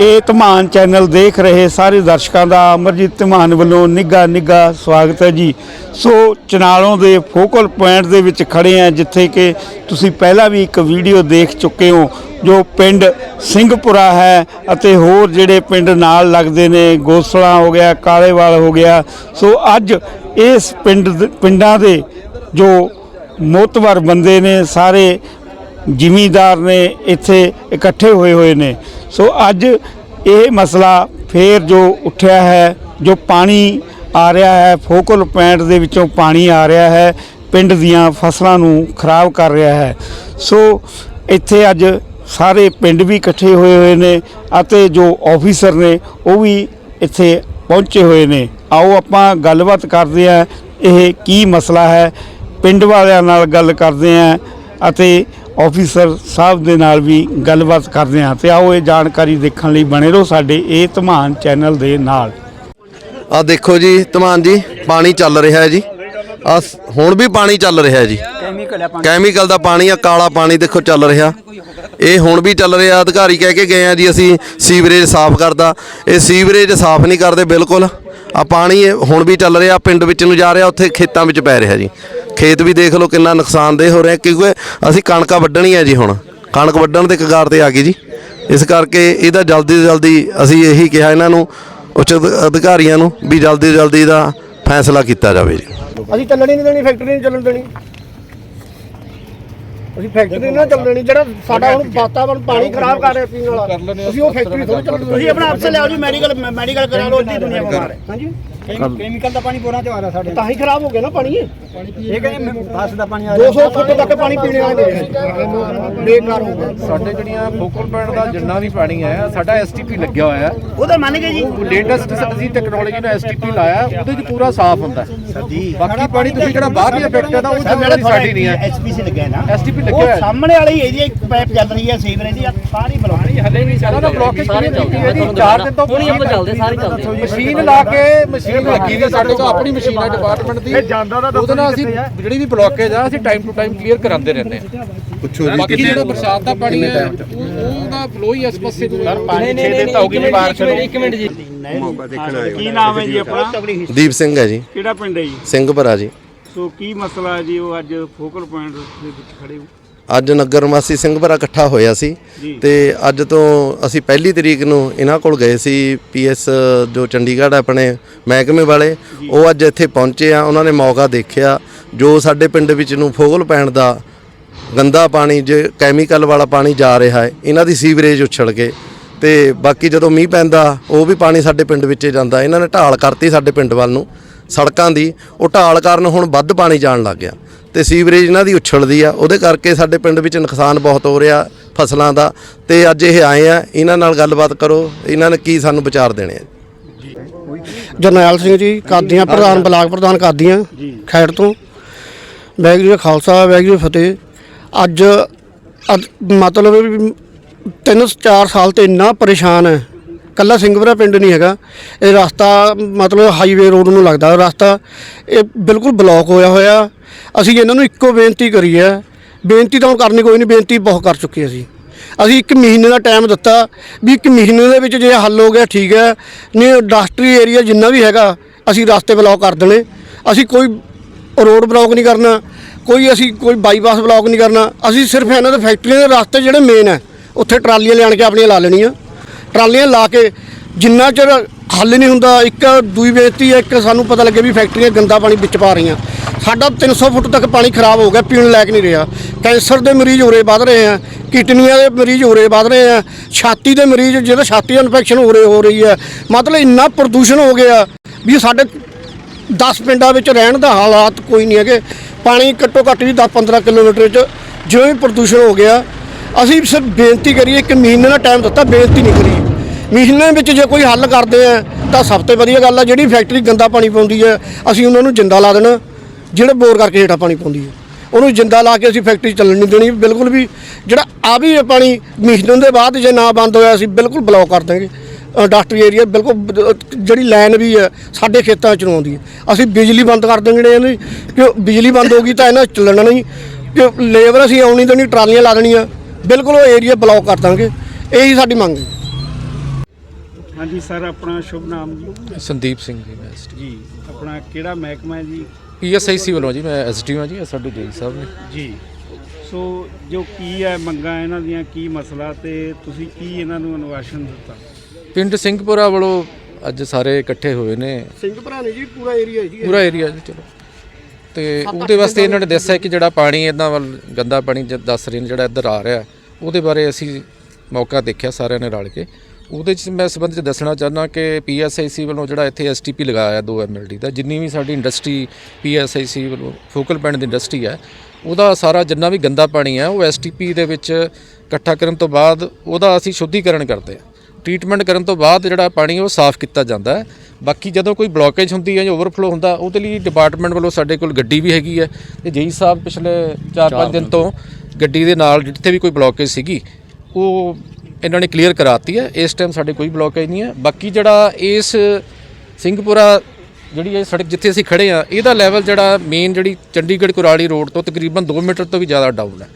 ਇਹ ਧਮਾਨ ਚੈਨਲ ਦੇਖ ਰਹੇ ਸਾਰੇ ਦਰਸ਼ਕਾਂ ਦਾ ਅਮਰਜੀਤ ਧਮਾਨ ਵੱਲੋਂ ਨਿੱਘਾ ਨਿੱਘਾ ਸਵਾਗਤ ਹੈ ਜੀ। ਸੋ ਚਨਾਲੋਂ ਦੇ ਫੋਕਲ ਪੁਆਇੰਟ ਦੇ ਵਿੱਚ ਖੜੇ ਆ ਜਿੱਥੇ ਕਿ ਤੁਸੀਂ ਪਹਿਲਾਂ ਵੀ ਇੱਕ ਵੀਡੀਓ ਦੇਖ ਚੁੱਕੇ ਹੋ, ਜੋ ਪਿੰਡ ਸਿੰਘਪੁਰਾ ਹੈ ਅਤੇ ਹੋਰ ਜਿਹੜੇ ਪਿੰਡ ਨਾਲ ਲੱਗਦੇ ਨੇ, ਗੋਸਲਾ ਹੋ ਗਿਆ, ਕਾਲੇਵਾਲ ਹੋ ਗਿਆ। ਸੋ ਅੱਜ ਇਸ ਪਿੰਡ ਦੇ- ਪਿੰਡਾਂ ਦੇ ਜੋ ਮੋਤਵਰ ਬੰਦੇ ਨੇ, ਸਾਰੇ ਜ਼ਿਮੀਂਦਾਰ ਨੇ ਇੱਥੇ ਇਕੱਠੇ ਹੋਏ ਹੋਏ ਨੇ। ਸੋ ਅੱਜ ਇਹ ਮਸਲਾ ਫੇਰ ਜੋ ਉੱਠਿਆ ਹੈ, ਜੋ ਪਾਣੀ ਆ ਰਿਹਾ ਹੈ, ਫੋਕਲ ਪੁਆਇੰਟ ਦੇ ਵਿੱਚੋਂ ਪਾਣੀ ਆ ਰਿਹਾ ਹੈ, ਪਿੰਡ ਦੀਆਂ ਫਸਲਾਂ ਨੂੰ ਖਰਾਬ ਕਰ ਰਿਹਾ ਹੈ। ਸੋ ਇੱਥੇ ਅੱਜ ਸਾਰੇ ਪਿੰਡ ਵੀ ਇਕੱਠੇ ਹੋਏ ਹੋਏ ਨੇ ਅਤੇ ਜੋ ਆਫੀਸਰ ਨੇ ਉਹ ਵੀ ਇੱਥੇ ਪਹੁੰਚੇ ਹੋਏ ਨੇ। ਆਓ ਆਪਾਂ ਗੱਲਬਾਤ ਕਰਦੇ ਹਾਂ, ਇਹ ਕੀ ਮਸਲਾ ਹੈ। ਪਿੰਡ ਵਾਲਿਆਂ ਨਾਲ ਗੱਲ ਕਰਦੇ ਹਾਂ ਅਤੇ ਆਫੀਸਰ ਸਾਹਿਬ ਦੇ ਨਾਲ ਵੀ ਗੱਲਬਾਤ ਕਰਦੇ ਹਾਂ ਤੇ ਆਓ ਇਹ ਜਾਣਕਾਰੀ ਦੇਖਣ ਲਈ ਬਣੇ ਰਹੋ ਸਾਡੇ ਇਹ ਧਮਾਨ ਚੈਨਲ ਦੇ ਨਾਲ। ਆ ਦੇਖੋ ਜੀ ਧਮਾਨ ਜੀ ਪਾਣੀ ਚੱਲ ਰਿਹਾ ਹੈ ਜੀ। ਆ ਹੁਣ ਵੀ ਪਾਣੀ ਚੱਲ ਰਿਹਾ ਹੈ ਜੀ ਕੈਮੀਕਲ ਦਾ ਪਾਣੀ ਆ ਕਾਲਾ ਪਾਣੀ ਦੇਖੋ ਚੱਲ ਰਿਹਾ। ਇਹ ਹੁਣ ਵੀ ਚੱਲ ਰਿਹਾ, ਅਧਿਕਾਰੀ ਕਹਿ ਕੇ ਗਏ ਆ ਜੀ ਅਸੀਂ ਸੀਵਰੇਜ ਸਾਫ਼ ਕਰਦਾ। ਇਹ ਸੀਵਰੇਜ ਸਾਫ਼ ਨਹੀਂ ਕਰਦੇ, ਬਿਲਕੁਲ। ਆ ਪਾਣੀ ਹੁਣ ਵੀ ਚੱਲ ਰਿਹਾ, ਪਿੰਡ ਵਿੱਚ ਨੂੰ ਜਾ ਰਿਹਾ, ਉੱਥੇ ਖੇਤਾਂ ਵਿੱਚ ਪੈ ਰਿਹਾ ਜੀ। ਖੇਤ ਵੀ ਦੇਖ ਲਓ ਕਿੰਨਾ ਨੁਕਸਾਨਦੇਹ ਹੋ ਰਿਹਾ, ਕਿਉਂਕਿ ਅਸੀਂ ਕਣਕਾਂ ਵੱਢਣੀ ਹੈ ਜੀ ਹੁਣ। ਕਣਕ ਵੱਢਣ ਦੇ ਕਗਾਰ ਤੇ ਆ ਗਈ ਜੀ। ਇਸ ਕਰਕੇ ਇਹਦਾ ਜਲਦੀ ਤੋਂ ਜਲਦੀ ਅਸੀਂ ਇਹੀ ਕਿਹਾ ਇਹਨਾਂ ਨੂੰ, ਉੱਚ ਅਧ- ਅਧਿਕਾਰੀਆਂ ਨੂੰ, ਵੀ ਜਲਦੀ ਤੋਂ ਜਲਦੀ ਦਾ ਫੈਸਲਾ ਕੀਤਾ ਜਾਵੇ ਜੀ। ਅਸੀਂ ਚੱਲਣੀ ਨਹੀਂ ਦੇਣੀ, ਫੈਕਟਰੀ ਨਹੀਂ ਚੱਲਣ ਦੇਣੀ। ਅਸੀਂ ਫੈਕਟਰੀ ਨਹੀਂ ਨਾ ਚੱਲਣ ਜਿਹੜਾ ਸਾਡਾ ਹੁਣ ਵਾਤਾਵਰਨ ਪਾਣੀ ਖਰਾਬ ਕਰ ਰਿਹਾ ਪੀਣ ਵਾਲਾ ਅਸੀਂ ਉਹ ਫੈਕਟਰੀ ਥੋੜੀ ਚੱਲਣ ਤੁਸੀਂ ਆਪਣਾ ਅਫਸਰ ਲਿਆਓ ਜੀ ਮੈਡੀਕਲ ਮੈਡੀਕਲ ਕਰਾ ਲਓ ਅੱਧੀ ਦੁਨੀਆ ਬਿਮਾਰ ਹੈ। ਹਾਂਜੀ। ਕੈਮੀਕਲ ਦਾ ਪਾਣੀ ਬੋਰਾਂ ਚੋਂ ਆ ਰਿਹਾ ਸਾਡੇ ਤਾਂ ਹੀ ਖਰਾਬ ਹੋ ਗਿਆ ਨਾ ਪਾਣੀ। ਇਹ ਇਹ ਕਹਿੰਦੇ 10 ਦਾ ਪਾਣੀ ਆ 200 ਫੁੱਟ ਤੱਕ ਪਾਣੀ ਪੀਣੇ ਵਾਲੇ ਦੇ ਬੇਕਾਰ ਹੋ ਗਿਆ। ਸਾਡੇ ਜਿਹੜੀਆਂ ਫੋਕਲ ਪੁਆਇੰਟ ਦਾ ਜਿੰਨਾ ਵੀ ਪਾਣੀ ਹੈ ਸਾਡਾ ਐਸਟੀਪੀ ਲੱਗਿਆ ਹੋਇਆ ਹੈ। ਉਹਦਾ ਮੰਨ ਗਏ ਜੀ। ਲੇਟੈਸਟ ਅਸੀਂ ਟੈਕਨੋਲੋਜੀ ਨਾਲ ਐਸਟੀਪੀ ਲਾਇਆ ਉਹਦੇ 'ਚ ਪੂਰਾ ਸਾਫ਼ ਹੁੰਦਾ ਹੈ। ਬਾਕੀ ਪਾਣੀ ਤੁਸੀਂ ਜਿਹੜਾ ਬਾਹਰ ਦੀ ਇਫੈਕਟ ਹੈ ਨਾ ਉਹ ਜ਼ਿੰਮੇਵਾਰੀ ਸਾਡੀ ਨਹੀਂ ਹੈ। ਐਚਪੀਸੀ ਲੱਗਿਆ ਨਾ STP ਲੱਗਿਆ ਹੋਇਆ। ਸਾਹਮਣੇ ਵਾਲੀ ਏਰੀਆ ਇੱਕ ਪਾਈਪ ਚੱਲ ਰਹੀ ਹੈ ਸੀਵਰੇਜ ਦੀ ਸਾਰੀ ਬਲੌਕ ਹਲੇ ਨਹੀਂ ਸਾਰਾ ਬਲੌਕੇਜ ਕਿਵੇਂ ਕੀਤੀ ਹੈ? ਜੀ ਦਿਨ ਤੋਂ ਮਸ਼ੀਨ ਚੱਲਦੇ ਸਾਰੇ ਚੱਲਦੇ। ਮਸ਼ੀਨ ਲਾ ਕੇ ਮਸ਼ੀਨ ਲੱਗੀ ਦੀ ਸਾਡੇ ਕੋਲ ਆਪਣੀ ਮਸ਼ੀਨ ਹੈ ਡਿਪਾਰਟਮੈਂਟ ਦੀ। ਉਹਦੇ ਨਾਲ ਅਸੀਂ ਜਿਹੜੀ ਵੀ ਬਲੌਕੇਜ ਆ ਅਸੀਂ ਟਾਈਮ ਟੂ ਟਾਈਮ ਕਲੀਅਰ ਕਰਾਉਂਦੇ ਰਹਿੰਦੇ ਹਾਂ। ਪੁੱਛੋ ਜੀ ਬਾਕੀ ਜਿਹੜਾ ਬਰਸਾਤ ਦਾ ਪਾਣੀ ਹੈ ਉਹ- ਉਹਦਾ ਫਲੋ ਹੀ ਇਸ ਪਾਸੇ ਨੂੰ ਹੈ। ਪਾਣੀ ਛੇ ਦਿਨ ਤਾਂ ਹੋ ਗਏ ਜੀ ਬਾਰਿਸ਼ ਨੂੰ ਇੱਕ ਮਿੰਟ ਜੀ। ਕੀ ਨਾਮ ਹੈ ਜੀ ਆਪਣਾ? ਦੀਪ ਸਿੰਘ ਹੈ ਜੀ। ਕਿਹੜਾ ਪਿੰਡ ਹੈ ਜੀ? ਸਿੰਘਪੁਰਾ ਜੀ। ਸੋ ਕੀ ਮਸਲਾ ਹੈ ਜੀ ਉਹ ਅੱਜ ਫੋਕਲ ਪੁਆਇੰਟ ਦੇ ਵਿੱਚ ਖੜੇ ਹੋ। ਅੱਜ ਨਗਰ ਨਿਵਾਸੀ ਸਿੰਘਪੁਰਾ ਇਕੱਠਾ ਹੋਇਆ ਸੀ ਤੇ ਅੱਜ ਤੋਂ ਅਸੀਂ ਪਹਿਲੀ ਤਰੀਕ ਨੂੰ ਇਹਨਾਂ ਕੋਲ ਗਏ ਸੀ ਪੀਐਸ ਜੋ ਚੰਡੀਗੜ੍ਹ ਆਪਣੇ ਮਹਿਕਮੇ ਵਾਲੇ ਉਹ ਅੱਜ ਇੱਥੇ ਪਹੁੰਚੇ ਆ ਉਹਨਾਂ ਨੇ ਮੌਕਾ ਦੇਖਿਆ ਜੋ ਸਾਡੇ ਪਿੰਡ ਵਿੱਚ ਨੂੰ ਫੋਗਲ ਪੈਣ ਦਾ ਗੰਦਾ ਪਾਣੀ ਜੇ ਕੈਮੀਕਲ ਵਾਲਾ ਪਾਣੀ ਜਾ ਰਿਹਾ ਹੈ ਇਹਨਾਂ ਦੀ ਸੀਵਰੇਜ ਉਛਲ ਕੇ ਤੇ ਬਾਕੀ ਜਦੋਂ ਮੀਂਹ ਪੈਂਦਾ ਉਹ ਵੀ ਪਾਣੀ ਸਾਡੇ ਪਿੰਡ ਵਿੱਚ ਜਾਂਦਾ ਇਹਨਾਂ ਨੇ ਢਾਲ ਕਰਤੀ ਸਾਡੇ ਪਿੰਡ ਵੱਲ ਨੂੰ ਸੜਕਾਂ ਦੀ ਉਹ ਢਾਲ ਕਾਰਨ ਹੁਣ ਵੱਧ ਪਾਣੀ ਜਾਣ ਲੱਗ ਗਿਆ। ਤੇ ਸੀਵਰੇਜ ਇਹਨਾਂ ਦੀ ਉਛਲਦੀ ਆ ਉਹਦੇ ਕਰਕੇ ਸਾਡੇ ਪਿੰਡ ਵਿੱਚ ਨੁਕਸਾਨ ਬਹੁਤ ਹੋ ਰਿਹਾ ਫਸਲਾਂ ਦਾ। ਤੇ ਅੱਜ ਇਹ ਆਏ ਆ ਇਹਨਾਂ ਨਾਲ ਗੱਲਬਾਤ ਕਰੋ ਇਹਨਾਂ ਨੇ ਕੀ ਸਾਨੂੰ ਵਿਚਾਰ ਦੇਣੇ ਆ? ਜਰਨੈਲ ਸਿੰਘ ਜੀ ਕਾਦੀਆਂ ਪ੍ਰਧਾਨ ਬਲਾਕ ਪ੍ਰਧਾਨ ਕਾਦੀਆਂ ਖੈੜ ਤੋਂ। ਕਾ ਖਾਲਸਾ ਕੀ ਫਤਿਹ। ਅੱਜ ਮਤਲਬ ਤਿੰਨ ਚਾਰ ਸਾਲ ਤੇ ਇੰਨਾ ਪਰੇਸ਼ਾਨ ਹੈ ਕੱਲਾ ਸਿੰਘਪੁਰਾ ਪਿੰਡ ਨਹੀਂ ਹੈਗਾ। ਇਹ ਰਸਤਾ ਮਤਲਬ ਹਾਈਵੇ ਰੋਡ ਨੂੰ ਲੱਗਦਾ। ਰਸਤਾ ਇਹ ਬਿਲਕੁਲ ਬਲੌਕ ਹੋਇਆ ਹੋਇਆ। ਅਸੀਂ ਇਹਨਾਂ ਨੂੰ ਇੱਕੋ ਬੇਨਤੀ ਕਰੀ ਹੈ। ਬੇਨਤੀ ਤਾਂ ਹੁਣ ਕਰਨੀ ਕੋਈ ਨਹੀਂ, ਬੇਨਤੀ ਬਹੁਤ ਕਰ ਚੁੱਕੇ ਅਸੀਂ। ਅਸੀਂ ਇੱਕ ਮਹੀਨੇ ਦਾ ਟਾਈਮ ਦਿੱਤਾ ਵੀ ਇੱਕ ਮਹੀਨੇ ਦੇ ਵਿੱਚ ਜੇ ਹੱਲ ਹੋ ਗਿਆ, ਠੀਕ ਹੈ। ਨਹੀਂ ਇੰਡਸਟਰੀ ਏਰੀਆ ਜਿੰਨਾ ਵੀ ਹੈਗਾ, ਅਸੀਂ ਰਸਤੇ ਬਲੌਕ ਕਰ ਦੇਣੇ। ਅਸੀਂ ਕੋਈ ਰੋਡ ਬਲੌਕ ਨਹੀਂ ਕਰਨਾ। ਕੋਈ ਅਸੀਂ ਕੋਈ ਬਾਈਪਾਸ ਬਲੌਕ ਨਹੀਂ ਕਰਨਾ। ਅਸੀਂ ਸਿਰਫ ਇਹਨਾਂ ਦੇ ਫੈਕਟਰੀਆਂ ਦੇ ਰਸਤੇ ਜਿਹੜੇ ਮੇਨ ਹੈ, ਉੱਥੇ ਟਰਾਲੀਆਂ ਲਿਆਣ ਕੇ ਆਪਣੀਆਂ ਲਾ ਲੈਣੀਆਂ। ਟਰਾਲੀਆਂ ਲਾ ਕੇ ਜਿੰਨਾ ਚਿਰ ਹੱਲ ਨਹੀਂ ਹੁੰਦਾ, ਇੱਕ ਦੂਈ ਬੇਨਤੀ ਹੈ, ਇੱਕ ਸਾਨੂੰ ਪਤਾ ਲੱਗੇ ਵੀ ਫੈਕਟਰੀਆਂ ਗੰਦਾ ਪਾਣੀ ਵਿੱਚ ਪਾ ਰਹੀਆਂ। ਸਾਡਾ 300 ਫੁੱਟ ਤੱਕ ਪਾਣੀ ਖਰਾਬ ਹੋ ਗਿਆ, ਪੀਣ ਲਾਇਕ ਨਹੀਂ ਰਿਹਾ। ਕੈਂਸਰ ਦੇ ਮਰੀਜ਼ ਹੋਰੇ ਵੱਧ ਰਹੇ ਆ, ਕਿਡਨੀਆਂ ਦੇ ਮਰੀਜ਼ ਹੋਰੇ ਵੱਧ ਰਹੇ ਆ, ਛਾਤੀ ਦੇ ਮਰੀਜ਼, ਜਿਹਦਾ ਛਾਤੀ ਇਨਫੈਕਸ਼ਨ ਹੋਰੇ ਹੋ ਰਹੀ ਹੈ। ਮਤਲਬ ਇੰਨਾ ਪ੍ਰਦੂਸ਼ਣ ਹੋ ਗਿਆ ਵੀ ਸਾਡੇ 10 ਪਿੰਡਾਂ ਵਿੱਚ ਰਹਿਣ ਦਾ ਹਾਲਾਤ ਕੋਈ ਨਹੀਂ ਹੈਗੇ। ਪਾਣੀ ਘੱਟੋ ਘੱਟ ਵੀ 10-15 ਕਿਲੋਮੀਟਰ ਚ ਜਿਵੇਂ ਹੀ ਪ੍ਰਦੂਸ਼ਣ ਹੋ ਗਿਆ ਅਸੀਂ ਸਿਰਫ ਬੇਨਤੀ ਕਰੀਏ, ਇੱਕ ਮਹੀਨੇ ਦਾ ਟਾਈਮ ਦਿੱਤਾ, ਬੇਨਤੀ ਨਹੀਂ ਕਰੀ ਮਹੀਨੇ ਵਿੱਚ ਜੇ ਕੋਈ ਹੱਲ ਕਰਦੇ ਆ, ਤਾਂ ਸਭ ਤੋਂ ਵਧੀਆ ਗੱਲ ਆ, ਜਿਹੜੀ ਫੈਕਟਰੀ ਗੰਦਾ ਪਾਣੀ ਪਾਉਂਦੀ ਹੈ ਅਸੀਂ ਉਹਨਾਂ ਨੂੰ ਜਿੰਦਾ ਲਾ ਦੇਣਾ, ਜਿਹੜੇ ਬੋਰ ਕਰਕੇ ਹੇਠਾਂ ਪਾਣੀ ਪਾਉਂਦੀ ਹੈ ਉਹਨੂੰ ਜਿੰਦਾ ਲਾ ਕੇ ਅਸੀਂ ਫੈਕਟਰੀ ਚੱਲਣ ਨਹੀਂ ਦੇਣੀ, ਬਿਲਕੁਲ ਵੀ। ਜਿਹੜਾ ਆ ਵੀ ਇਹ ਪਾਣੀ ਮਹੀਨੇ ਦੇ ਬਾਅਦ ਜੇ ਨਾ ਬੰਦ ਹੋਇਆ, ਅਸੀਂ ਬਿਲਕੁਲ ਬਲੌਕ ਕਰ ਦਾਂਗੇ ਇੰਡਸਟਰੀ ਏਰੀਆ ਬਿਲਕੁਲ, ਜਿਹੜੀ ਲਾਈਨ ਵੀ ਹੈ ਸਾਡੇ ਖੇਤਾਂ ਚ ਨੂੰ ਆਉਂਦੀ ਹੈ ਅਸੀਂ ਬਿਜਲੀ ਬੰਦ ਕਰ ਦੇਣੀ ਇਹਨੇ ਕਿ ਬਿਜਲੀ ਬੰਦ ਹੋ ਗਈ ਤਾਂ ਇਹਨਾਂ ਚੱਲਣਾ ਨਹੀਂ। ਕਿ ਲੇਬਰ ਅਸੀਂ ਆਉਣੀ ਦੇਣੀ, ਟਰਾਲੀਆਂ ਲਾ ਦੇਣੀਆਂ। ਬਿਲਕੁਲ ਉਹ ਏਰੀਆ ਬਲੌਕ ਕਰ ਦਾਂਗੇ। ਇਹੀ ਸਾਡੀ ਮੰਗ ਹੈ। ਹਾਂਜੀ ਸਰ ਆਪਣਾ ਸ਼ੁਭ ਨਾਮ ਜੀ। ਸੰਦੀਪ ਸਿੰਘ ਜੀ ਮੈਂ ਜੀ ਆਪਣਾ ਕਿਹੜਾ ਮਹਿਕਮਾ ਹੈ ਜੀ? ਪੀਐਸਆਈਸੀ ਵੱਲੋਂ ਜੀ ਮੈਂ ਐਸਡੀਓ ਹਾਂ ਜੀ ਇਹ ਸਾਡੇ ਜੀ ਸਾਹਿਬ ਨੇ। ਜੀ। ਸੋ ਜੋ ਕੀ ਹੈ ਮੰਗਾਂ ਇਹਨਾਂ ਦੀਆਂ ਕੀ ਮਸਲਾ ਤੇ ਤੁਸੀਂ ਕੀ ਇਹਨਾਂ ਨੂੰ ਅਨੁਵਾਸ਼ਨ ਦਿੱਤਾ? ਪਿੰਡ ਸਿੰਘਪੁਰਾ ਵੱਲੋਂ ਅੱਜ ਸਾਰੇ ਇਕੱਠੇ ਹੋਏ ਨੇ। ਸਿੰਘ ਭਰਾ ਨੇ ਜੀ ਪੂਰਾ ਏਰੀਆ ਜੀ ਪੂਰਾ ਏਰੀਆ ਜੀ ਚਲੋ। ਤੇ ਉਹਦੇ ਵਾਸਤੇ ਇਹਨਾਂ ਨੇ ਦੱਸਿਆ ਕਿ ਜਿਹੜਾ ਪਾਣੀ ਇਦਾਂ ਵੱਲ ਗੰਦਾ ਪਾਣੀ ਜ- ਦੱਸ ਰਹੇ ਨੇ ਜਿਹੜਾ ਇੱਧਰ ਆ ਰਿਹਾ ਉਹਦੇ ਬਾਰੇ ਅਸੀਂ ਮੌਕਾ ਦੇਖਿਆ ਸਾਰਿਆਂ ਨੇ ਰਲ ਕੇ। ਉਹਦੇ 'ਚ ਮੈਂ ਸੰਬੰਧ 'ਚ ਦੱਸਣਾ ਚਾਹੁੰਦਾ ਕਿ ਪੀਐਸਆਈਸੀ ਵੱਲੋਂ ਜਿਹੜਾ ਇੱਥੇ ਐਸਟੀਪੀ ਲਗਾਇਆ 2 ਐਮਐਲਡੀ ਦਾ ਜਿੰਨੀ ਵੀ ਸਾਡੀ ਇੰਡਸਟਰੀ ਪੀਐਸਆਈਸੀ ਵੱਲੋਂ ਫੋਕਲ ਪੁਆਇੰਟ ਦੀ ਇੰਡਸਟਰੀ ਹੈ ਉਹਦਾ ਸਾਰਾ ਜਿੰਨਾ ਵੀ ਗੰਦਾ ਪਾਣੀ ਹੈ ਉਹ ਐਸਟੀਪੀ ਦੇ ਵਿੱਚ ਇਕੱਠਾ ਕਰਨ ਤੋਂ ਬਾਅਦ ਉਹਦਾ ਅਸੀਂ ਸ਼ੁੱਧੀਕਰਨ ਕਰਦੇ ਹਾਂ। ਟ੍ਰੀਟਮੈਂਟ ਕਰਨ ਤੋਂ ਬਾਅਦ ਜਿਹੜਾ ਪਾਣੀ ਉਹ ਸਾਫ਼ ਕੀਤਾ ਜਾਂਦਾ ਹੈ। ਬਾਕੀ ਜਦੋਂ ਕੋਈ ਬਲੋਕੇਜ ਹੁੰਦੀ ਹੈ ਜਾਂ ਓਵਰਫਲੋ ਹੁੰਦਾ ਉਹਦੇ ਲਈ ਡਿਪਾਰਟਮੈਂਟ ਵੱਲੋਂ ਸਾਡੇ ਕੋਲ ਗੱਡੀ ਵੀ ਹੈਗੀ ਹੈ। ਤੇ ਜੇਈ ਸਾਹਿਬ ਪਿਛਲੇ 4-5 ਦਿਨ ਤੋਂ ਗੱਡੀ ਦੇ ਨਾਲ ਜਿੱਥੇ ਵੀ ਕੋਈ ਬਲੋਕੇਜ ਸੀਗੀ ਉਹ ਇਹਨਾਂ ਨੇ ਕਲੀਅਰ ਕਰਾਤੀ ਹੈ। ਇਸ ਟਾਈਮ ਸਾਡੇ ਕੋਈ ਬਲੋਕੇਜ ਨਹੀਂ ਹੈ। ਬਾਕੀ ਜਿਹੜਾ ਇਸ ਸਿੰਘਪੁਰਾ ਜਿਹੜੀ ਇਹ ਸੜਕ ਜਿੱਥੇ ਅਸੀਂ ਖੜੇ ਆ ਇਹਦਾ ਲੈਵਲ ਜਿਹੜਾ ਮੇਨ ਜਿਹੜੀ ਚੰਡੀਗੜ੍ਹ ਕੁਰਾਲੀ ਰੋਡ ਤੋਂ ਤਕਰੀਬਨ 2 ਮੀਟਰ ਤੋਂ ਵੀ ਜ਼ਿਆਦਾ ਡਾਊਨ ਹੈ।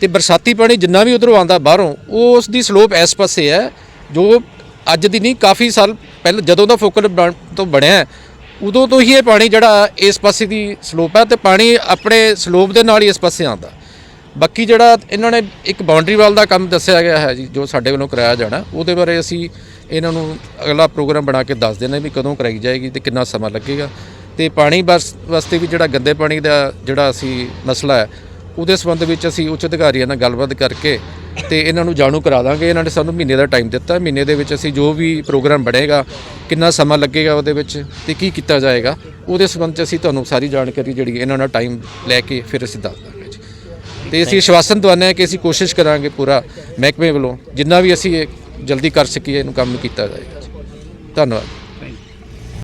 ਤੇ ਬਰਸਾਤੀ ਪਾਣੀ ਜਿੰਨਾ ਵੀ ਉਧਰੋਂ ਆਉਂਦਾ ਬਾਹਰੋਂ ਉਹ ਉਸ ਦੀ ਸਲੋਪ ਇਸ ਪਾਸੇ ਹੈ। ਜੋ ਅੱਜ ਦੀ ਨਹੀਂ, ਕਾਫੀ ਸਾਲ ਪਹਿਲਾਂ ਜਦੋਂ ਦਾ ਫੋਕਲ ਤੋਂ ਬਣਿਆ ਉਦੋਂ ਤੋਂ ਹੀ ਇਹ ਪਾਣੀ ਜਿਹੜਾ ਇਸ ਪਾਸੇ ਦੀ ਸਲੋਪ ਹੈ ਤੇ ਪਾਣੀ ਆਪਣੇ ਸਲੋਪ ਦੇ ਨਾਲ ਹੀ ਇਸ ਪਾਸੇ ਆਉਂਦਾ। ਬਾਕੀ ਜਿਹੜਾ ਇਹਨਾਂ ਨੇ ਇੱਕ ਬਾਉਂਡਰੀ ਵਾਲ ਦਾ ਕੰਮ ਦੱਸਿਆ ਗਿਆ ਹੈ ਜੀ, ਜੋ ਸਾਡੇ ਵੱਲੋਂ ਕਰਾਇਆ ਜਾਣਾ, ਉਹਦੇ ਬਾਰੇ ਅਸੀਂ ਇਹਨਾਂ ਨੂੰ ਅਗਲਾ ਪ੍ਰੋਗਰਾਮ ਬਣਾ ਕੇ ਦੱਸ ਦੇਣਾ ਵੀ ਕਦੋਂ ਕਰਾਈ ਜਾਏਗੀ ਤੇ ਕਿੰਨਾ ਸਮਾਂ ਲੱਗੇਗਾ। ਤੇ ਪਾਣੀ ਬਸ, ਵਾਸਤੇ ਵੀ ਜਿਹੜਾ ਗੰਦੇ ਪਾਣੀ ਦਾ ਜਿਹੜਾ ਅਸੀਂ ਮਸਲਾ ਹੈ, ਉਹਦੇ ਸੰਬੰਧ ਵਿੱਚ ਅਸੀਂ ਉੱਚ ਅਧਿਕਾਰੀਆਂ ਨਾਲ ਗੱਲਬਾਤ ਕਰਕੇ ਤੇ ਇਹਨਾਂ ਨੂੰ ਜਾਣੂ ਕਰਾ ਦਾਂਗੇ। ਇਹਨਾਂ ਨੇ ਸਾਨੂੰ ਮਹੀਨੇ ਦਾ ਟਾਈਮ ਦਿੱਤਾ। ਮਹੀਨੇ ਦੇ ਵਿੱਚ ਅਸੀਂ ਜੋ ਵੀ ਪ੍ਰੋਗਰਾਮ ਬਣੇਗਾ, ਕਿੰਨਾ ਸਮਾਂ ਲੱਗੇਗਾ ਉਹਦੇ ਵਿੱਚ ਤੇ ਕੀ ਕੀਤਾ ਜਾਏਗਾ, ਉਹਦੇ ਸੰਬੰਧ 'ਚ ਅਸੀਂ ਤੁਹਾਨੂੰ ਸਾਰੀ ਜਾਣਕਾਰੀ ਜਿਹੜੀ ਇਹਨਾਂ ਨਾਲ ਟਾਈਮ ਲੈ ਕੇ ਫਿਰ ਅਸੀਂ ਦੱਸ ਦਾਂਗੇ ਜੀ। ਤੇ ਅਸੀਂ ਆਸ਼ਵਾਸਨ ਦਵਾਉਂਦੇ ਹਾਂ ਕਿ ਅਸੀਂ ਕੋਸ਼ਿਸ਼ ਕਰਾਂਗੇ ਪੂਰਾ ਮਹਿਕਮੇ ਵੱਲੋਂ, ਜਿੰਨਾ ਵੀ ਅਸੀਂ ਇਹ ਜਲਦੀ ਕਰ ਸਕੀਏ, ਇਹਨੂੰ ਕੰਮ ਕੀਤਾ ਜਾਏਗਾ ਜੀ। ਧੰਨਵਾਦ।